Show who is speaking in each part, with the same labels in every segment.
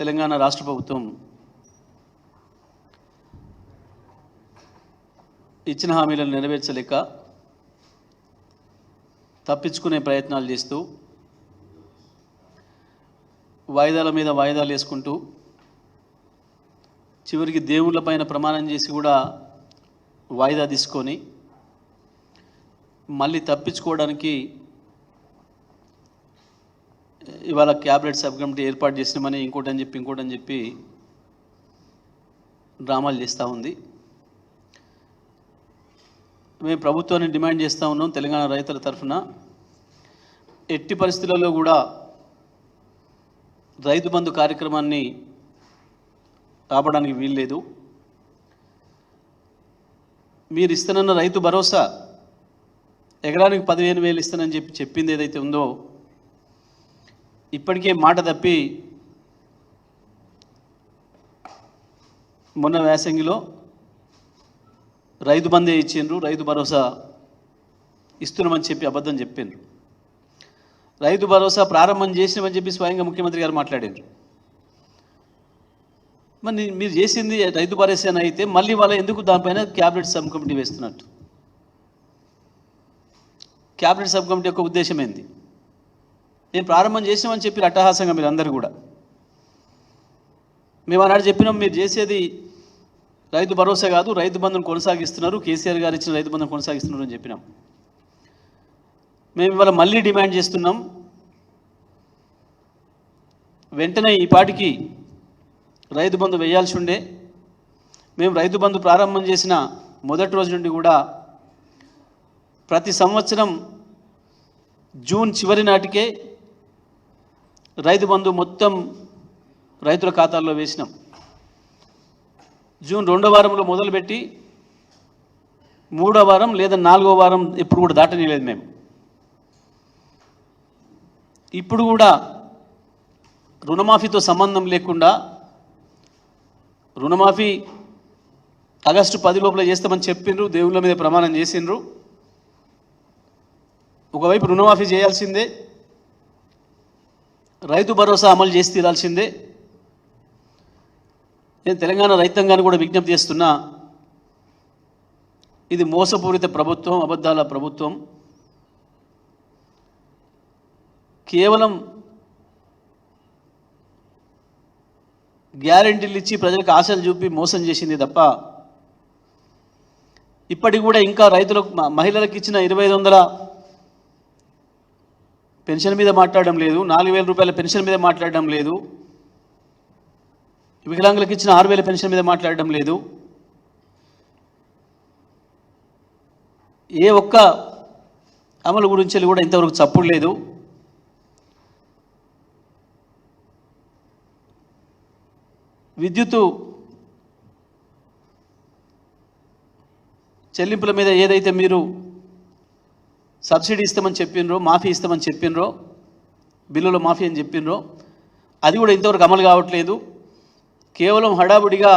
Speaker 1: తెలంగాణ రాష్ట్ర ప్రభుత్వం ఇచ్చిన హామీలను నెరవేర్చలేక తప్పించుకునే ప్రయత్నాలు చేస్తూ వాయిదాల మీద వాయిదాలు వేసుకుంటూ చివరికి దేవుళ్ళ పైన ప్రమాణం చేసి కూడా వాయిదా తీసుకొని మళ్ళీ తప్పించుకోవడానికి ఇవాళ క్యాబినెట్ సబ్ కమిటీ ఏర్పాటు చేసినామని ఇంకోటి అని చెప్పి ఇంకోటి అని చెప్పి డ్రామాలు చేస్తూ ఉంది. మేము ప్రభుత్వాన్ని డిమాండ్ చేస్తూ ఉన్నాం తెలంగాణ రైతుల తరఫున. ఎట్టి పరిస్థితులలో కూడా రైతు బంధు కార్యక్రమాన్ని ఆపడానికి వీల్లేదు. మీరు ఇస్తానన్న రైతు భరోసా ఎకరానికి పదిహేను వేలు ఇస్తానని చెప్పి చెప్పింది ఏదైతే ఉందో ఇప్పటికే మాట తప్పి మొన్న వేసంగిలో రైతు బందే ఇచ్చిండ్రు రైతు భరోసా ఇస్తున్నామని చెప్పి అబద్ధం చెప్పిండ్రు. రైతు భరోసా ప్రారంభం చేసినామని చెప్పి స్వయంగా ముఖ్యమంత్రి గారు మాట్లాడారు మరి మీరు చేసింది రైతు భరోసా అయితే మళ్ళీ వాళ్ళ ఎందుకు దానిపైన క్యాబినెట్ సబ్ కమిటీ వేస్తున్నట్టు? క్యాబినెట్ సబ్ కమిటీ యొక్క ఉద్దేశం ఏంది? నేను ప్రారంభం చేసామని చెప్పి అట్టహాసంగా మీరు అందరు కూడా. మేము ఆనాడు చెప్పినాం మీరు చేసేది రైతు భరోసా కాదు రైతు బంధును కొనసాగిస్తున్నారు కేసీఆర్ గారు ఇచ్చిన రైతు బంధును కొనసాగిస్తున్నారు అని చెప్పినాం. మేము ఇవాళ మళ్ళీ డిమాండ్ చేస్తున్నాం. వెంటనే ఈ పాటికి రైతు బంధు వేయాల్సి ఉండే. మేము రైతు బంధు ప్రారంభం చేసిన మొదటి రోజు నుండి కూడా ప్రతి సంవత్సరం జూన్ చివరి నాటికే రైతు బంధు మొత్తం రైతుల ఖాతాల్లో వేసినాం. జూన్ రెండో వారంలో మొదలుపెట్టి మూడో వారం లేదా నాలుగో వారం ఎప్పుడు కూడా దాటనీయలేదు మేము. ఇప్పుడు కూడా రుణమాఫీతో సంబంధం లేకుండా రుణమాఫీ ఆగస్టు పది లోపల చేస్తామని చెప్పిండ్రు దేవుళ్ళ మీద ప్రమాణం చేసిండ్రు ఒకవైపు రుణమాఫీ చేయాల్సిందే రైతు భరోసా అమలు చేసి తీరాల్సిందే. నేను తెలంగాణ రైతాంగాన్ని కూడా విజ్ఞప్తి చేస్తున్నా ఇది మోసపూరిత ప్రభుత్వం అబద్ధాల ప్రభుత్వం. కేవలం గ్యారెంటీలు ఇచ్చి ప్రజలకు ఆశలు చూపి మోసం చేసింది తప్ప ఇప్పటికి కూడా ఇంకా రైతులకు మహిళలకు ఇచ్చిన ఇరవై ఐదు వందల పెన్షన్ మీద మాట్లాడడం లేదు. నాలుగు వేల రూపాయల పెన్షన్ మీద మాట్లాడడం లేదు. వికలాంగులకు ఇచ్చిన ఆరు వేల పెన్షన్ మీద మాట్లాడడం లేదు. ఏ ఒక్క అమలు గురించి కూడా ఇంతవరకు చప్పుడు లేదు. విద్యుత్తు చెల్లింపుల మీద ఏదైతే మీరు సబ్సిడీ ఇస్తామని చెప్పినరో మాఫీ ఇస్తామని చెప్పినరో బిల్లుల మాఫీ అని చెప్పినరో అది కూడా ఇంతవరకు అమలు కావట్లేదు. కేవలం హడావుడిగా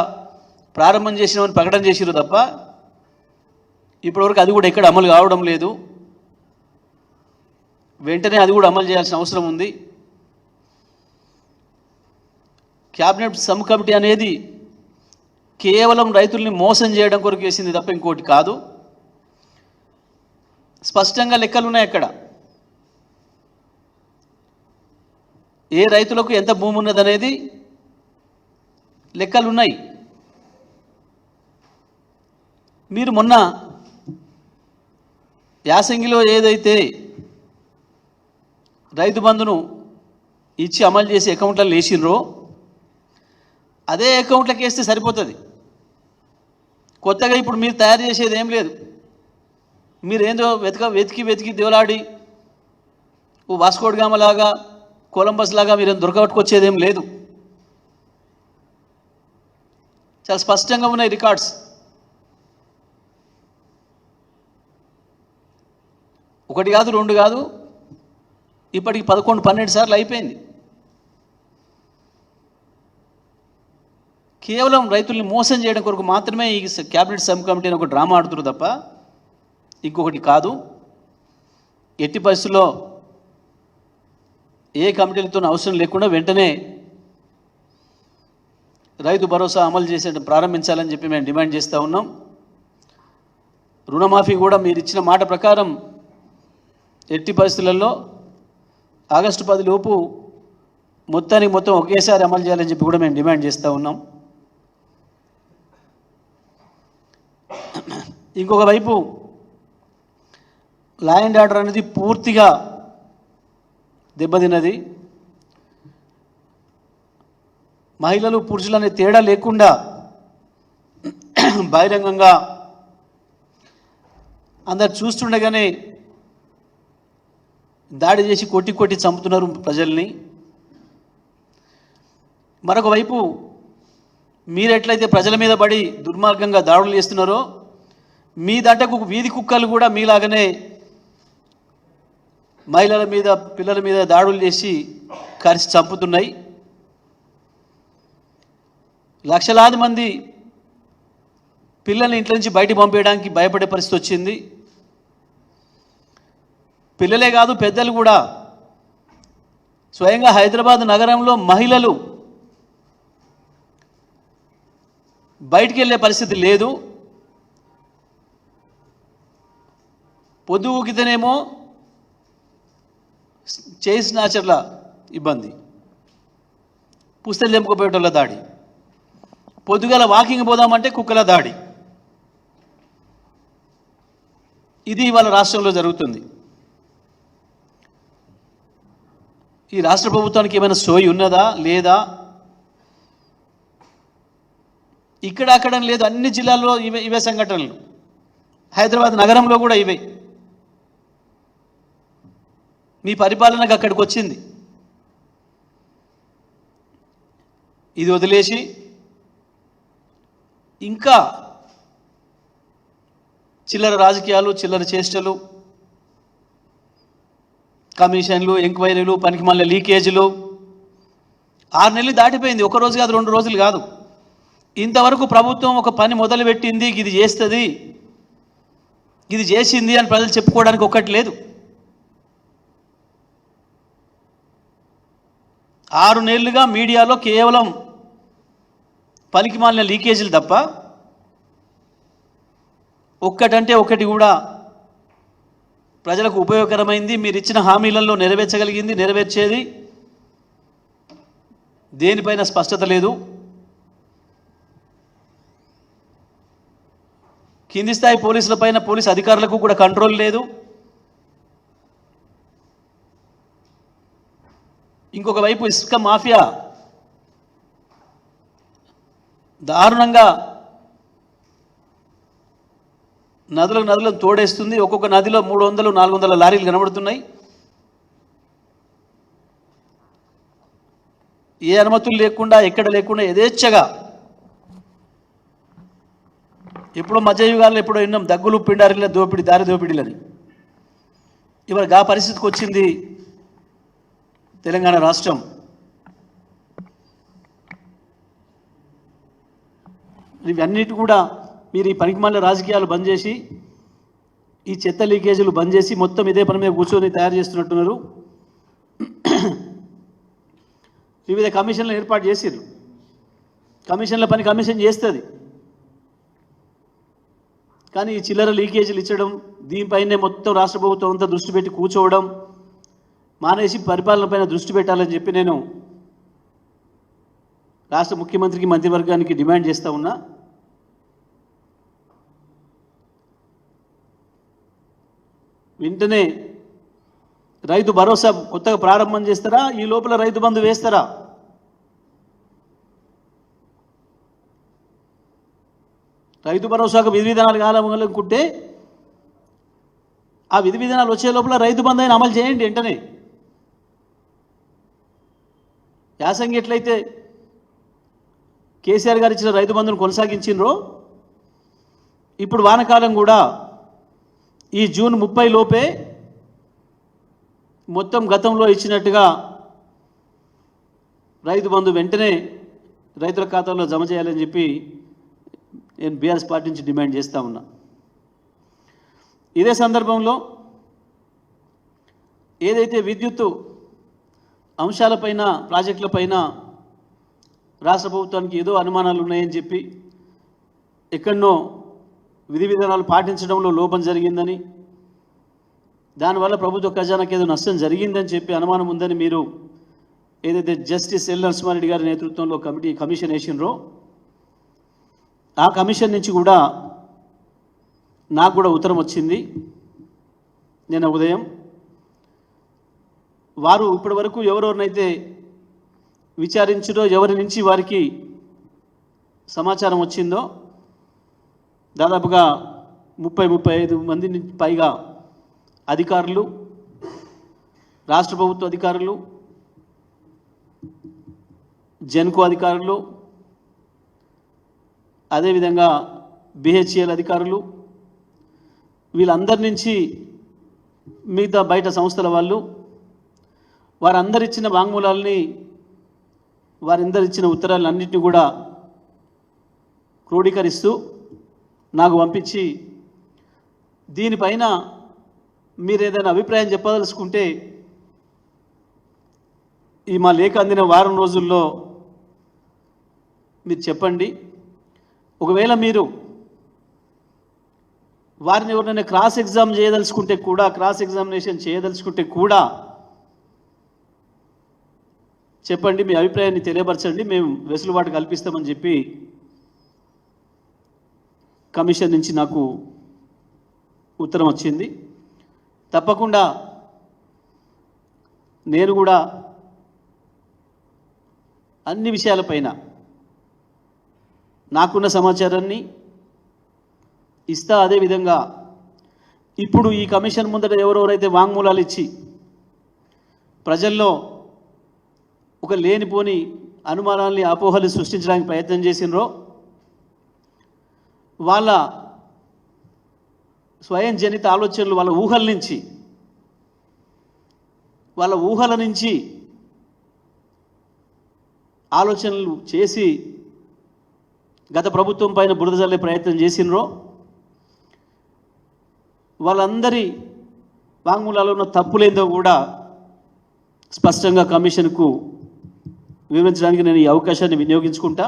Speaker 1: ప్రారంభం చేసినామని ప్రకటన చేసిరు తప్ప ఇప్పటివరకు అది కూడా ఎక్కడ అమలు కావడం లేదు. వెంటనే అది కూడా అమలు చేయాల్సిన అవసరం ఉంది. క్యాబినెట్ సబ్ కమిటీ అనేది కేవలం రైతుల్ని మోసం చేయడం కొరకు వేసింది తప్ప ఇంకోటి కాదు. స్పష్టంగా లెక్కలు ఉన్నాయి అక్కడ. ఏ రైతులకు ఎంత భూమి ఉన్నదనేది లెక్కలు ఉన్నాయి. మీరు మొన్న యాసంగిలో ఏదైతే రైతు బంధును ఇచ్చి అమలు చేసి అకౌంట్లలో వేసినరో అదే అకౌంట్లోకి వేస్తే సరిపోతుంది. కొత్తగా ఇప్పుడు మీరు తయారు చేసేది ఏం లేదు. మీరేందో వెతక వెతికి వెతికి దేవులాడి ఓ వాస్కోడ్ గామ లాగా కొలంబస్ లాగా మీరు దొరకబట్టుకొచ్చేదేం లేదు. చాలా స్పష్టంగా ఉన్నాయి రికార్డ్స్. ఒకటి కాదు రెండు కాదు ఇప్పటికి పదకొండు పన్నెండు సార్లు అయిపోయింది. కేవలం రైతుల్ని మోసం చేయడం కొరకు మాత్రమే ఈ క్యాబినెట్ సబ్ కమిటీ అని ఒక డ్రామా ఆడుతున్నారు తప్ప ఇంకొకటి కాదు ఎట్టి పరిస్థితుల్లో ఏ కమిటీలతో అవసరం లేకుండా వెంటనే రైతు భరోసా అమలు చేసే ప్రారంభించాలని చెప్పి మేము డిమాండ్ చేస్తూ ఉన్నాం. రుణమాఫీ కూడా మీరు ఇచ్చిన మాట ప్రకారం ఎట్టి పరిస్థితులలో ఆగస్టు పది లోపు మొత్తానికి మొత్తం ఒకేసారి అమలు చేయాలని చెప్పి కూడా మేము డిమాండ్ చేస్తూ ఉన్నాం. ఇంకొక వైపు లా అండ్ ఆర్డర్ అనేది పూర్తిగా దెబ్బతిన్నది. మహిళలు పురుషులు అనే తేడా లేకుండా బహిరంగంగా అందరు చూస్తుండగానే దాడి చేసి కొట్టి కొట్టి చంపుతున్నారు ప్రజల్ని. మరొక వైపు మీరెట్లయితే ప్రజల మీద పడి దుర్మార్గంగా దాడులు చేస్తున్నారో మీ దాంటకు వీధి కుక్కలు కూడా మీలాగనే మహిళల మీద పిల్లల మీద దాడులు చేసి కరిచి చంపుతున్నాయి. లక్షలాది మంది పిల్లల్ని ఇంట్లో నుంచి బయటికి పంపేయడానికి భయపడే పరిస్థితి వచ్చింది. పిల్లలే కాదు పెద్దలు కూడా. స్వయంగా హైదరాబాద్ నగరంలో మహిళలు బయటికి వెళ్ళే పరిస్థితి లేదు. పొద్దు ఊకితేనేమో చేయి స్నాచర్ల ఇబ్బంది. పుస్తలు తెంపుకోపోయేటోళ్ళ దాడి. పొద్దుగల వాకింగ్ పోదామంటే కుక్కల దాడి. ఇది ఇవాళ రాష్ట్రంలో జరుగుతుంది. ఈ రాష్ట్ర ప్రభుత్వానికి ఏమైనా సోయి ఉన్నదా? లేదా? ఇక్కడ అక్కడ లేదు. అన్ని జిల్లాల్లో ఇవే ఇవే సంఘటనలు. హైదరాబాద్ నగరంలో కూడా ఇవే. మీ పరిపాలనకు అక్కడికి వచ్చింది. ఇది వదిలేసి ఇంకా చిల్లర రాజకీయాలు చిల్లర చేష్టలు కమిషన్లు ఎంక్వైరీలు పనికి మళ్ళీ లీకేజీలు ఆరు నెలలు దాటిపోయింది. ఒక రోజు కాదు రెండు రోజులు కాదు. ఇంతవరకు ప్రభుత్వం ఒక పని మొదలుపెట్టింది ఇది చేస్తుంది ఇది చేసింది అని ప్రజలు చెప్పుకోవడానికి ఒక్కటి లేదు. ఆరు నెలలుగా మీడియాలో కేవలం పనికిమాలిన లీకేజీలు తప్ప ఒక్కటంటే ఒకటి కూడా ప్రజలకు ఉపయోగకరమైంది మీరు ఇచ్చిన హామీలలో నెరవేర్చగలిగింది నెరవేర్చేది దేనిపైన స్పష్టత లేదు. కింది స్థాయి పోలీసులపైన పోలీస్ అధికారులకు కూడా కంట్రోల్ లేదు. ఇంకొక వైపు ఇసుక మాఫియా. దారుణంగా నదులకు నదులను తోడేస్తుంది. ఒక్కొక్క నదిలో మూడు వందలు నాలుగు వందల లారీలు కనబడుతున్నాయి. ఏ అనుమతులు లేకుండా ఎక్కడ లేకుండా యథేచ్ఛగా ఎప్పుడో మధ్యయుగాల్లో ఎప్పుడో విన్నాం దగ్గులు పిండారిల దోపిడి దారి దోపిడీలని. ఇవాళ గా పరిస్థితికి వచ్చింది తెలంగాణ రాష్ట్రం. ఇవన్నిటి కూడా మీరు ఈ పనికిమాల రాజకీయాలు బంద్ చేసి ఈ చెత్త లీకేజీలు బంద్ చేసి మొత్తం ఇదే పని మీద కూర్చొని తయారు చేస్తున్నట్టున్నారు. వివిధ కమిషన్లు ఏర్పాటు చేసిర్రు. కమిషన్ల పని కమిషన్ చేస్తుంది. కానీ ఈ చిల్లర లీకేజీలు ఇచ్చడం దీనిపైనే మొత్తం రాష్ట్ర ప్రభుత్వం అంతా దృష్టి పెట్టి కూర్చోవడం మానేసి పరిపాలనపైన దృష్టి పెట్టాలని చెప్పి నేను రాష్ట్ర ముఖ్యమంత్రికి మంత్రివర్గానికి డిమాండ్ చేస్తూ ఉన్నా. వెంటనే రైతు భరోసా కొత్తగా ప్రారంభం చేస్తారా? ఈ లోపల రైతు బంధు వేస్తారా? రైతు భరోసాకు విధి విధానాలు కావాలనుకుంటే ఆ విధి విధానాలు వచ్చే లోపల రైతు బంధు అయిన అమలు చేయండి వెంటనే. యాసంగి ఎట్లయితే కేసీఆర్ గారు ఇచ్చిన రైతు బంధును కొనసాగించినరో ఇప్పుడు వానకాలం కూడా ఈ జూన్ ముప్పై లోపే మొత్తం గతంలో ఇచ్చినట్టుగా రైతు బంధు వెంటనే రైతుల ఖాతాలో జమ చేయాలని చెప్పి నేను బీఆర్ఎస్ పార్టీ నుంచి డిమాండ్ చేస్తూ ఉన్నా. ఇదే సందర్భంలో ఏదైతే విద్యుత్తు అంశాలపైన ప్రాజెక్టులపైన రాష్ట్ర ప్రభుత్వానికి ఏదో అనుమానాలు ఉన్నాయని చెప్పి ఎక్కడనో విధి విధానాలు పాటించడంలో లోపం జరిగిందని దానివల్ల ప్రభుత్వ ఖజానాకి ఏదో నష్టం జరిగిందని చెప్పి అనుమానం ఉందని మీరు ఏదైతే జస్టిస్ ఎల్ నరసింహారెడ్డి గారి నేతృత్వంలో కమిటీ కమిషన్ వేసినరో ఆ కమిషన్ నుంచి కూడా నాకు కూడా ఉత్తరం వచ్చింది. నిన్న ఉదయం వారు ఇప్పటి వరకు ఎవరెవరినైతే విచారించడో ఎవరి నుంచి వారికి సమాచారం వచ్చిందో దాదాపుగా ముప్పై ముప్పై ఐదు మంది నుంచి పైగా అధికారులు రాష్ట్ర ప్రభుత్వ అధికారులు జెన్కో అధికారులు అదేవిధంగా బిహెచ్ఎల్ అధికారులు వీళ్ళందరి నుంచి మిగతా బయట సంస్థల వాళ్ళు వారందరిచ్చిన వాంగ్మూలాలని వాంగ్మూలాల్ని ఇచ్చిన ఉత్తరాలన్నింటినీ కూడా క్రోడీకరిస్తూ నాకు పంపించి దీనిపైన మీరు ఏదైనా అభిప్రాయం చెప్పదలుచుకుంటే ఈ మా లేఖ అందిన వారం రోజుల్లో మీరు చెప్పండి. ఒకవేళ మీరు వారిని ఎవరినైనా క్రాస్ ఎగ్జామ్ చేయదలుచుకుంటే కూడా క్రాస్ ఎగ్జామినేషన్ చేయదలుచుకుంటే కూడా చెప్పండి మీ అభిప్రాయాన్ని తెలియపరచండి మేము వెసులుబాటు కల్పిస్తామని చెప్పి కమిషన్ నుంచి నాకు ఉత్తరం వచ్చింది. తప్పకుండా నేను కూడా అన్ని విషయాలపైన నాకున్న సమాచారాన్ని ఇస్తా. అదేవిధంగా ఇప్పుడు ఈ కమిషన్ ముందట ఎవరెవరైతే వాంగ్మూలాలు ఇచ్చి ప్రజల్లో ఒక లేనిపోని అనుమానాల్ని అపోహలు సృష్టించడానికి ప్రయత్నం చేసినరో వాళ్ళ స్వయం జనిత ఆలోచనలు వాళ్ళ ఊహల నుంచి వాళ్ళ ఊహల నుంచి ఆలోచనలు చేసి గత ప్రభుత్వం పైన బురద జల్లే ప్రయత్నం చేసినరో వాళ్ళందరి వాంగ్మూలాలో ఉన్న తప్పులేందో కూడా స్పష్టంగా కమిషన్కు వివరించడానికి నేను ఈ అవకాశాన్ని వినియోగించుకుంటా.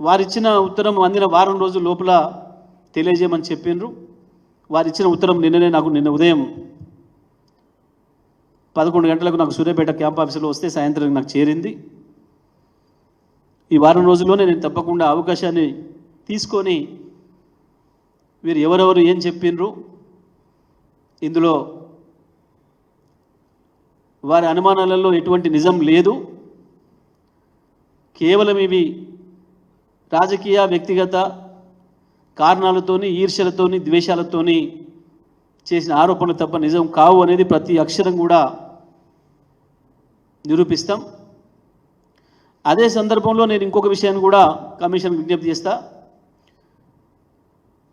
Speaker 1: వారిచ్చిన ఉత్తరం అందిన వారం రోజుల లోపల తెలియజేయమని చెప్పిండ్రు వారిచ్చిన ఉత్తరం నిన్ననే నాకు నిన్న ఉదయం పదకొండు గంటలకు నాకు సూర్యాపేట క్యాంప్ ఆఫీసులో వస్తే సాయంత్రం నాకు చేరింది. ఈ వారం రోజుల్లోనే నేను తప్పకుండా అవకాశాన్ని తీసుకొని వీరు ఎవరెవరు ఏం చెప్పిండ్రు ఇందులో వారి అనుమానాలలో ఎటువంటి నిజం లేదు. కేవలం ఇవి రాజకీయ వ్యక్తిగత కారణాలతోని ఈర్ష్యలతోని ద్వేషాలతోని చేసిన ఆరోపణలు తప్ప నిజం కావు అనేది ప్రతి అక్షరం కూడా నిరూపిస్తాం. అదే సందర్భంలో నేను ఇంకొక విషయాన్ని కూడా కమిషన్ విజ్ఞప్తి చేస్తా.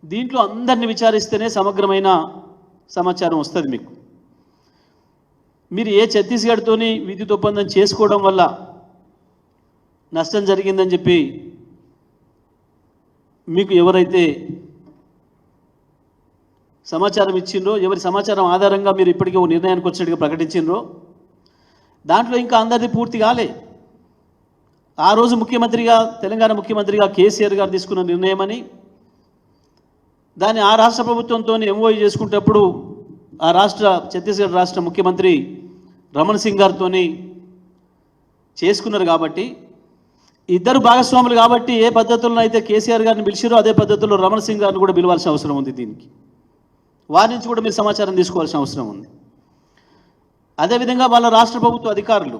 Speaker 1: దీంట్లో అందరిని విచారిస్తేనే సమగ్రమైన సమాచారం వస్తుంది మీకు. మీరు ఏ ఛత్తీస్గఢ్తోని విద్యుత్ ఒప్పందం చేసుకోవడం వల్ల నష్టం జరిగిందని చెప్పి మీకు ఎవరైతే సమాచారం ఇచ్చిండ్రో ఎవరి సమాచారం ఆధారంగా మీరు ఇప్పటికే ఓ నిర్ణయానికి వచ్చినట్టుగా ప్రకటించిండ్రో దాంట్లో ఇంకా అందరిది పూర్తి కాలే. ఆ రోజు ముఖ్యమంత్రిగా తెలంగాణ ముఖ్యమంత్రిగా కేసీఆర్ గారు తీసుకున్న నిర్ణయమని దాన్ని ఆ రాష్ట్ర ప్రభుత్వంతో ఎంఓఈ చేసుకునేటప్పుడు ఆ రాష్ట్ర ఛత్తీస్గఢ్ రాష్ట్ర ముఖ్యమంత్రి రమణ్ సింగ్ గారితో చేసుకున్నారు కాబట్టి ఇద్దరు భాగస్వాములు కాబట్టి ఏ పద్ధతుల్లో అయితే కేసీఆర్ గారిని పిలిచారో అదే పద్ధతిలో రమణ్ సింగ్ గారిని కూడా పిలవాల్సిన అవసరం ఉంది దీనికి. వారి నుంచి కూడా మీరు సమాచారం తీసుకోవాల్సిన అవసరం ఉంది. అదేవిధంగా వాళ్ళ రాష్ట్ర ప్రభుత్వ అధికారులు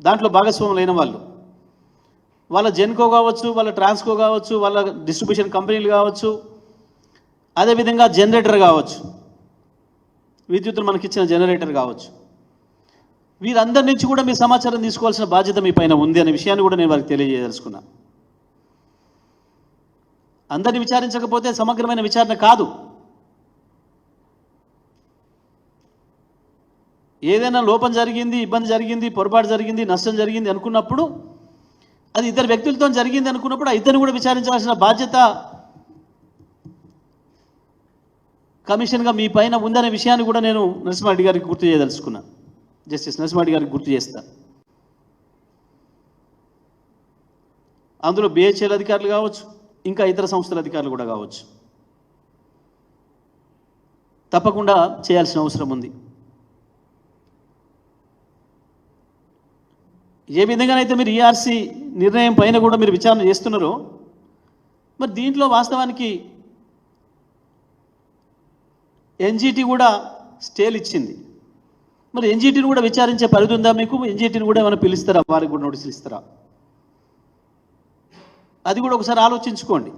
Speaker 1: దాంట్లో భాగస్వాములైన వాళ్ళు వాళ్ళ జెన్కో కావచ్చు వాళ్ళ ట్రాన్స్కో కావచ్చు వాళ్ళ డిస్ట్రిబ్యూషన్ కంపెనీలు కావచ్చు అదేవిధంగా జనరేటర్ కావచ్చు విద్యుత్తును మనకిచ్చిన జనరేటర్ కావచ్చు. వీరందరి నుంచి కూడా మీ సమాచారం తీసుకోవాల్సిన బాధ్యత మీ పైన ఉంది అనే విషయాన్ని కూడా నేను వారికి తెలియజేయదలుచుకున్నాను అందరిని విచారించకపోతే సమగ్రమైన విచారణ కాదు. ఏదైనా లోపం జరిగింది ఇబ్బంది జరిగింది పొరపాటు జరిగింది నష్టం జరిగింది అనుకున్నప్పుడు అది ఇద్దరు వ్యక్తులతో జరిగింది అనుకున్నప్పుడు ఆ ఇద్దరిని కూడా విచారించాల్సిన బాధ్యత కమిషన్గా మీ పైన ఉందనే విషయాన్ని కూడా నేను నరసింహారెడ్డి గారికి గుర్తు చేయదలుచుకున్నా. జస్టిస్ నరసింహారెడ్డి గారికి గుర్తు చేస్తా. అందులో బిహెచ్ఎల్ అధికారులు కావచ్చు ఇంకా ఇతర సంస్థల అధికారులు కూడా కావచ్చు. తప్పకుండా చేయాల్సిన అవసరం ఉంది. ఏ విధంగానైతే మీరు ఈఆర్సీ నిర్ణయం పైన కూడా మీరు విచారణ చేస్తున్నారో మరి దీంట్లో వాస్తవానికి ఎన్జీటీ కూడా స్టేలు ఇచ్చింది. మరి ఎన్జీటీని కూడా విచారించే పరిధి ఉందా మీకు? ఎన్జీటీని కూడా ఏమైనా పిలుస్తారా? వారికి కూడా నోటీసులు ఇస్తారా? అది కూడా ఒకసారి ఆలోచించుకోండి.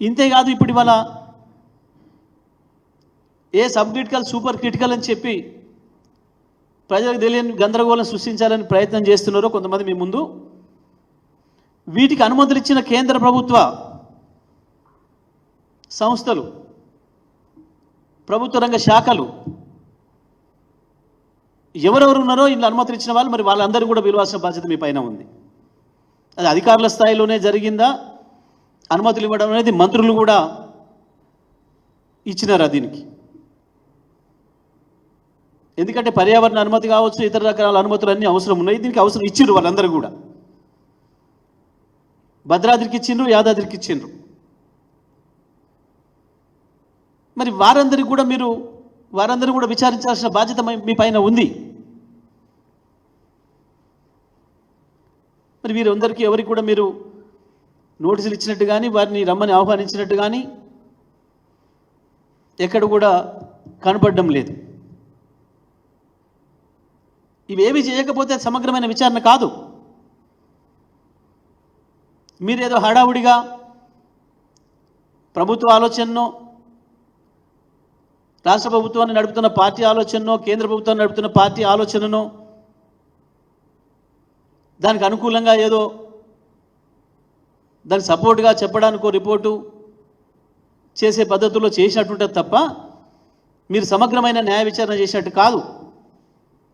Speaker 1: ఇంతేకాదు ఇప్పుడు ఇవాళ ఏ సబ్ క్రిటికల్ సూపర్ క్రిటికల్ అని చెప్పి ప్రజలకు తెలియని గందరగోళం సృష్టించాలని ప్రయత్నం చేస్తున్నారో కొంతమంది మీ ముందు. వీటికి అనుమతులు ఇచ్చిన కేంద్ర ప్రభుత్వ సంస్థలు ప్రభుత్వ రంగ శాఖలు. ఎవరెవరు ఉన్నారో ఇందులో అనుమతులు ఇచ్చిన వాళ్ళు మరి వాళ్ళందరూ కూడా పిలవాల్సిన బాధ్యత మీ పైన ఉంది. అది అధికారుల స్థాయిలోనే జరిగిందా? అనుమతులు ఇవ్వడం అనేది మంత్రులు కూడా ఇచ్చినారా దీనికి. ఎందుకంటే పర్యావరణ అనుమతి కావచ్చు ఇతర రకాల అనుమతులు అన్నీ అవసరం ఉన్నాయి. దీనికి అవసరం ఇచ్చిండ్రు వాళ్ళందరూ కూడా. భద్రాద్రికి ఇచ్చిండ్రు యాదాద్రికి ఇచ్చిండ్రు మరి వారందరికి కూడా మీరు వారందరూ కూడా విచారించాల్సిన బాధ్యత మీ- పైన ఉంది. మరి వీరందరికీ ఎవరికి కూడా మీరు నోటీసులు ఇచ్చినట్టు కానీ వారిని రమ్మని ఆహ్వానించినట్టు కానీ ఎక్కడ కూడా కనపడడం లేదు. ఇవేవి చేయకపోతే సమగ్రమైన విచారణ కాదు. మీరేదో హడావుడిగా ప్రభుత్వ ఆలోచనను రాష్ట్ర ప్రభుత్వాన్ని నడుపుతున్న పార్టీ ఆలోచననో కేంద్ర ప్రభుత్వాన్ని నడుపుతున్న పార్టీ ఆలోచననో దానికి అనుకూలంగా ఏదో దానికి సపోర్ట్గా చెప్పడానికో రిపోర్టు చేసే పద్ధతుల్లో చేసినట్టుంటుంది తప్ప మీరు సమగ్రమైన న్యాయ విచారణ చేసినట్టు కాదు.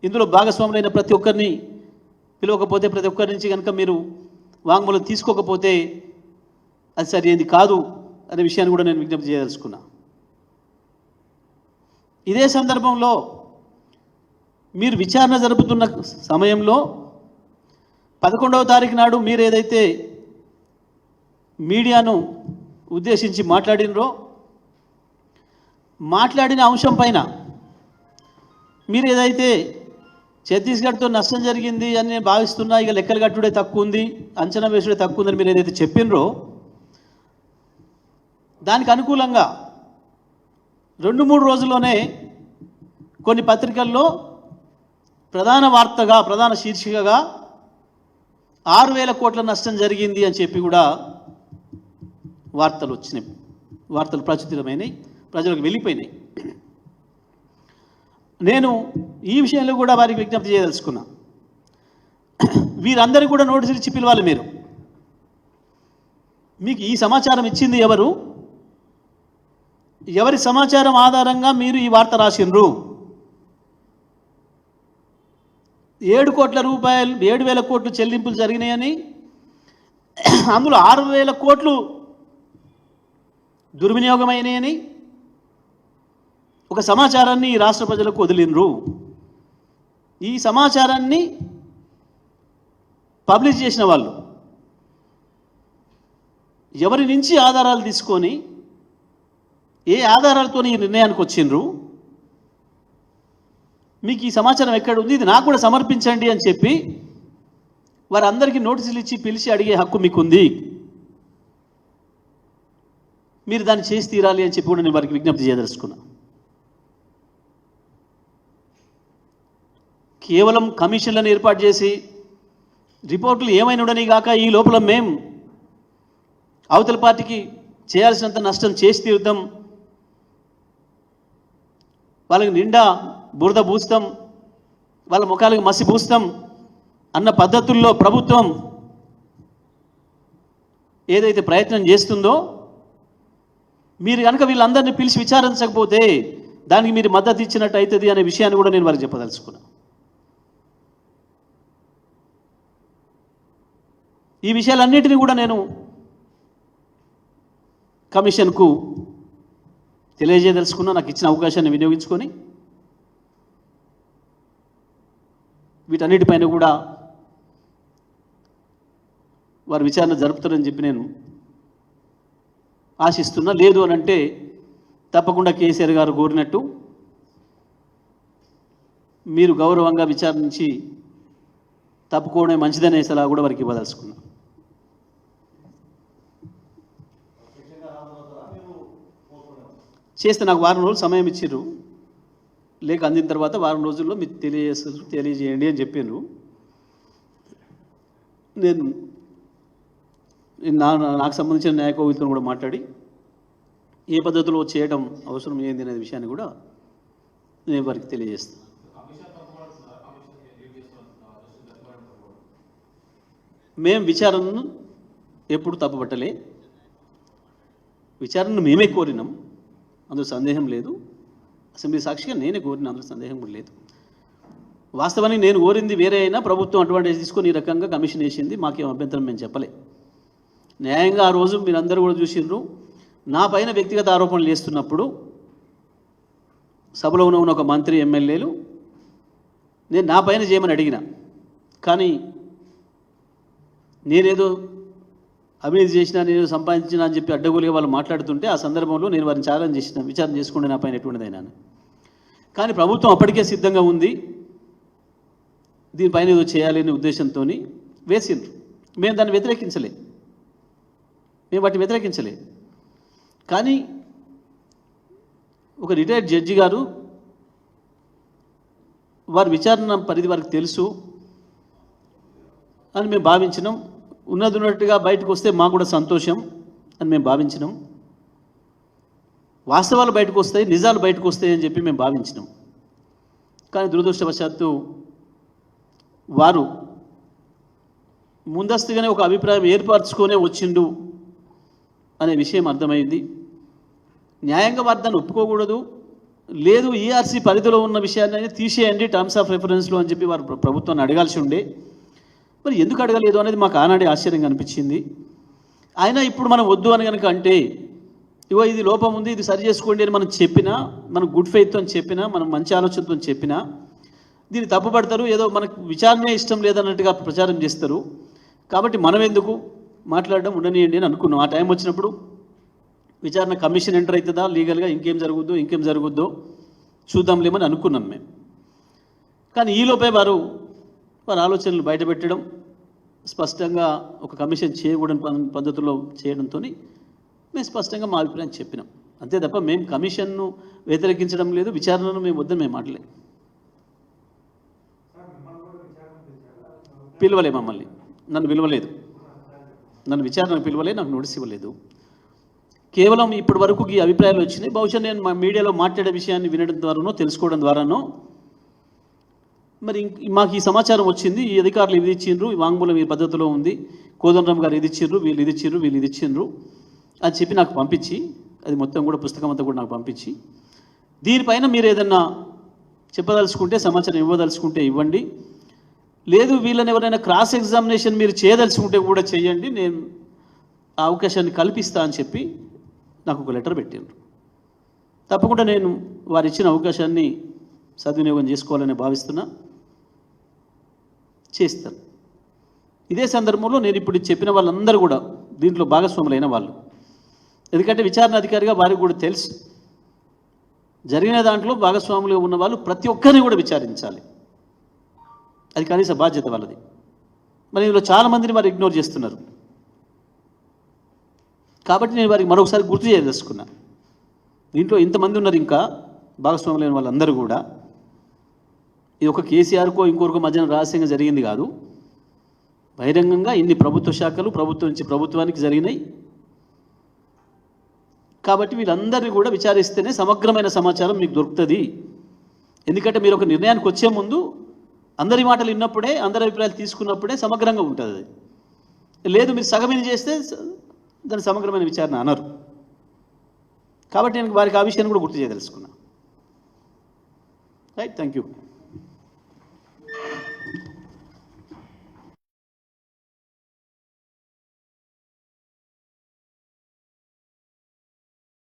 Speaker 1: ఇందులో భాగస్వాములైన ప్రతి ఒక్కరిని పిలవకపోతే ప్రతి ఒక్కరి నుంచి కనుక మీరు వాంగ్మూలం తీసుకోకపోతే అది సరైనది కాదు అనే విషయాన్ని కూడా నేను విజ్ఞప్తి చేయదలుచుకున్నాను ఇదే సందర్భంలో మీరు విచారణ జరుపుతున్న సమయంలో పదకొండవ తారీఖు నాడు మీరు ఏదైతే మీడియాను ఉద్దేశించి మాట్లాడినరో మాట్లాడిన అంశం పైన మీరు ఏదైతే ఛత్తీస్గఢ్తో నష్టం జరిగింది అని నేను భావిస్తున్నా ఇక లెక్కలు కట్టుడే తక్కువ ఉంది అంచనా వేసుడే తక్కువ ఉందని మీరు ఏదైతే చెప్పినరో దానికి అనుకూలంగా రెండు మూడు రోజుల్లోనే కొన్ని పత్రికల్లో ప్రధాన వార్తగా ప్రధాన శీర్షికగా ఆరు వేల కోట్ల నష్టం జరిగింది అని చెప్పి కూడా వార్తలు వచ్చినాయి. వార్తలు ప్రచురితమైనవి ప్రజలకు వెళ్ళిపోయినాయి. నేను ఈ విషయంలో కూడా వారికి విజ్ఞప్తి చేయదలుచుకున్నా. వీరందరూ కూడా నోటీసులు ఇచ్చి పిలవాలి మీరు. మీకు ఈ సమాచారం ఇచ్చింది ఎవరు? ఎవరి సమాచారం ఆధారంగా మీరు ఈ వార్త రాసిండ్రు? ఏడు కోట్ల రూపాయలు ఏడు వేల కోట్లు చెల్లింపులు జరిగినాయని అందులో ఆరు వేల కోట్లు దుర్వినియోగమైనాయని ఒక సమాచారాన్ని ఈ రాష్ట్ర ప్రజలకు వదిలినరు ఈ సమాచారాన్ని పబ్లిష్ చేసిన వాళ్ళు ఎవరి నుంచి ఆధారాలు తీసుకొని ఏ ఆధారాలతో ఈ నిర్ణయానికి వచ్చిండ్రు? మీకు ఈ సమాచారం ఎక్కడ ఉంది? ఇది నాకు కూడా సమర్పించండి అని చెప్పి వారందరికీ నోటీసులు ఇచ్చి పిలిచి అడిగే హక్కు మీకుంది. మీరు దాన్ని చేసి తీరాలి అని చెప్పి కూడా నేను వారికి విజ్ఞప్తి చేయదలుచుకున్నా. కేవలం కమిషన్లను ఏర్పాటు చేసి రిపోర్టులు ఏమైనా ఉండని కాక ఈ లోపల మేం అవతల పార్టీకి చేయాల్సినంత నష్టం చేసి తీరుద్దాం. వాళ్ళకి నిండా బురద పూస్తాం వాళ్ళ ముఖాలకు మసి పూస్తాం అన్న పద్ధతుల్లో ప్రభుత్వం ఏదైతే ప్రయత్నం చేస్తుందో మీరు కనుక వీళ్ళందరినీ పిలిచి విచారించకపోతే దానికి మీరు మద్దతు ఇచ్చినట్టు అవుతుంది అనే విషయాన్ని కూడా నేను వారికి చెప్పదలుచుకున్నా. ఈ విషయాలన్నిటినీ కూడా నేను కమిషన్కు తెలియజేయదలుచుకున్నా నాకు ఇచ్చిన అవకాశాన్ని వినియోగించుకొని వీటన్నిటిపైన కూడా వారు విచారణ జరుపుతారని చెప్పి నేను ఆశిస్తున్నా. లేదు అని అంటే తప్పకుండా కేసీఆర్ గారు కోరినట్టు మీరు గౌరవంగా విచారించి తప్పుకోవడం మంచిదనే సలహా కూడా వారికి ఇవ్వదలుచుకున్నాను చేస్తే నాకు వారం రోజులు సమయం ఇచ్చిర్రు. లేక అందిన తర్వాత వారం రోజుల్లో మీకు తెలియజేస్తారు తెలియజేయండి అని చెప్పాను నేను నా నాకు సంబంధించిన న్యాయ కవితను కూడా మాట్లాడి ఏ పద్ధతిలో చేయడం అవసరం ఏంది అనే విషయాన్ని కూడా నేను వారికి తెలియజేస్తాను మేము విచారణను ఎప్పుడు తప్పుపట్టలే. విచారణను మేమే కోరినాం. అందులో సందేహం లేదు. అసెంబ్లీ సాక్షిగా నేనే కోరిన అందులో సందేహం కూడా లేదు. వాస్తవానికి నేను కోరింది వేరే అయినా ప్రభుత్వం అడ్వాంటేజ్ తీసుకొని ఈ రకంగా కమిషన్ వేసింది. మాకేం అభ్యంతరం మేము చెప్పలే. న్యాయంగా ఆ రోజు మీరందరూ కూడా చూసిండ్రు. నా పైన వ్యక్తిగత ఆరోపణలు చేస్తున్నప్పుడు సభలో ఉన్న ఒక మంత్రి ఎమ్మెల్యేలు నేను నా పైన చేయమని అడిగిన. కానీ నేనేదో అవినీతి చేసినా నేను సంపాదించినా అని చెప్పి అడ్డగోలుగా వాళ్ళు మాట్లాడుతుంటే ఆ సందర్భంలో నేను వారిని ఛాలెంజ్ చేసిన విచారణ చేసుకుంటే నా పైన ఎటువంటిదైనా అని. కానీ ప్రభుత్వం అప్పటికే సిద్ధంగా ఉంది. దీనిపైన ఏదో చేయాలనే ఉద్దేశంతో వేసిండ్రు. మేము దాన్ని వ్యతిరేకించలే. మేము వాటిని వ్యతిరేకించలే. కానీ ఒక రిటైర్డ్ జడ్జి గారు వారి విచారణ పరిధి వారికి తెలుసు అని మేము భావించినాం. ఉన్నది ఉన్నట్టుగా బయటకు వస్తే మాకు కూడా సంతోషం అని మేము భావించినాం. వాస్తవాలు బయటకు వస్తాయి నిజాలు బయటకు వస్తాయి అని చెప్పి మేము భావించినాం. కానీ దురదృష్టవశాత్తు వారు ముందస్తుగానే ఒక అభిప్రాయం ఏర్పరచుకొనే వచ్చిండు అనే విషయం అర్థమైంది. న్యాయంగా వారు దాన్ని ఒప్పుకోకూడదు లేదు ఈఆర్సీ పరిధిలో ఉన్న విషయాన్ని తీసేయండి టర్మ్స్ ఆఫ్ రెఫరెన్స్లో అని చెప్పి వారు ప్రభుత్వాన్ని అడగాల్సి ఉండే. మరి ఎందుకు అడగలేదు అనేది మాకు ఆనాడే ఆశ్చర్యంగా అనిపించింది. అయినా ఇప్పుడు మనం వద్దు అని కనుక అంటే ఇగో ఇది లోపం ఉంది ఇది సరి చేసుకోండి అని మనం చెప్పినా మనం గుడ్ ఫెయిత్తో చెప్పినా మనం మంచి ఆలోచనతో చెప్పినా దీన్ని తప్పుపడతారు ఏదో మనకు విచారణే ఇష్టం లేదన్నట్టుగా ప్రచారం చేస్తారు. కాబట్టి మనం ఎందుకు మాట్లాడడం ఉండనియండి అని అనుకున్నాం. ఆ టైం వచ్చినప్పుడు విచారణ కమిషన్ ఎంటర్ అవుతుందా లీగల్గా ఇంకేం జరుగుద్దో ఇంకేం జరుగుద్దో చూద్దాంలేమని అనుకున్నాం మేము. కానీ ఈలోపే వారు వారి ఆలోచనలు బయటపెట్టడం స్పష్టంగా ఒక కమిషన్ చేయకూడని పద్ధతిలో చేయడంతో మేము స్పష్టంగా మా అభిప్రాయం చెప్పినాం. అంతే తప్ప మేము కమిషన్ను వ్యతిరేకించడం లేదు విచారణను మేము వద్దని మేము మాట్లాడలేదు పిలవలే మమ్మల్ని. నన్ను పిలవలేదు. నన్ను విచారణకు పిలవలే నాకు నోటీస్ ఇవ్వలేదు. కేవలం ఇప్పటి వరకు ఈ అభిప్రాయాలు వచ్చినాయి. బహుశా నేను మా మీడియాలో మాట్లాడే విషయాన్ని వినడం ద్వారానో తెలుసుకోవడం ద్వారానో మరి ఇంక- మాకు ఈ సమాచారం వచ్చింది. ఈ అధికారులు ఇది ఇచ్చిండ్రు? ఈ వాంగ్మూలం ఈ పద్ధతిలో ఉంది? కోదండరామ్ గారు ఇది ఇచ్చిండ్రు? వీళ్ళు ఇది ఇచ్చిండ్రు? వీళ్ళు ఇది ఇచ్చిండ్రు? అని చెప్పి నాకు పంపించి అది మొత్తం కూడా పుస్తకం అంతా కూడా నాకు పంపించి దీనిపైన మీరు ఏదన్నా చెప్పదలుచుకుంటే సమాచారం ఇవ్వదలుచుకుంటే ఇవ్వండి. లేదు వీళ్ళని ఎవరైనా క్రాస్ ఎగ్జామినేషన్ మీరు చేయదలుచుకుంటే కూడా చేయండి నేను ఆ అవకాశాన్ని కల్పిస్తా అని చెప్పి నాకు ఒక లెటర్ పెట్టిండ్రు. తప్పకుండా నేను వారు ఇచ్చిన అవకాశాన్ని సద్వినియోగం చేసుకోవాలని భావిస్తున్నా. చేస్తాను ఇదే సందర్భంలో నేను ఇప్పుడు చెప్పిన వాళ్ళందరూ కూడా దీంట్లో భాగస్వాములైన వాళ్ళు. ఎందుకంటే విచారణ అధికారిగా వారికి కూడా తెలుసు. జరిగిన దాంట్లో భాగస్వాములుగా ఉన్న వాళ్ళు ప్రతి ఒక్కరిని కూడా విచారించాలి. అది కనీస బాధ్యత వాళ్ళది. మరి ఇందులో చాలామందిని వారు ఇగ్నోర్ చేస్తున్నారు. కాబట్టి నేను వారికి మరొకసారి గుర్తు చేయదలుచుకున్నా. దీంట్లో ఇంతమంది ఉన్నారు ఇంకా భాగస్వాములైన వాళ్ళందరూ కూడా. ఇది ఒక కేసీఆర్కో ఇంకొకరికో మధ్యన రహస్యంగా జరిగింది కాదు. బహిరంగంగా ఇన్ని ప్రభుత్వ శాఖలు ప్రభుత్వం నుంచి ప్రభుత్వానికి జరిగినాయి. కాబట్టి వీళ్ళందరినీ కూడా విచారిస్తేనే సమగ్రమైన సమాచారం మీకు దొరుకుతుంది. ఎందుకంటే మీరు ఒక నిర్ణయానికి వచ్చే ముందు అందరి మాటలు విన్నప్పుడే అందరి అభిప్రాయాలు తీసుకున్నప్పుడే సమగ్రంగా ఉంటుంది. అది లేదు మీరు సగమిని చేస్తే దాని సమగ్రమైన విచారణ అనరు. కాబట్టి నేను వారికి ఆ విషయాన్ని కూడా గుర్తు చేయదలుచుకున్నా. Right thank you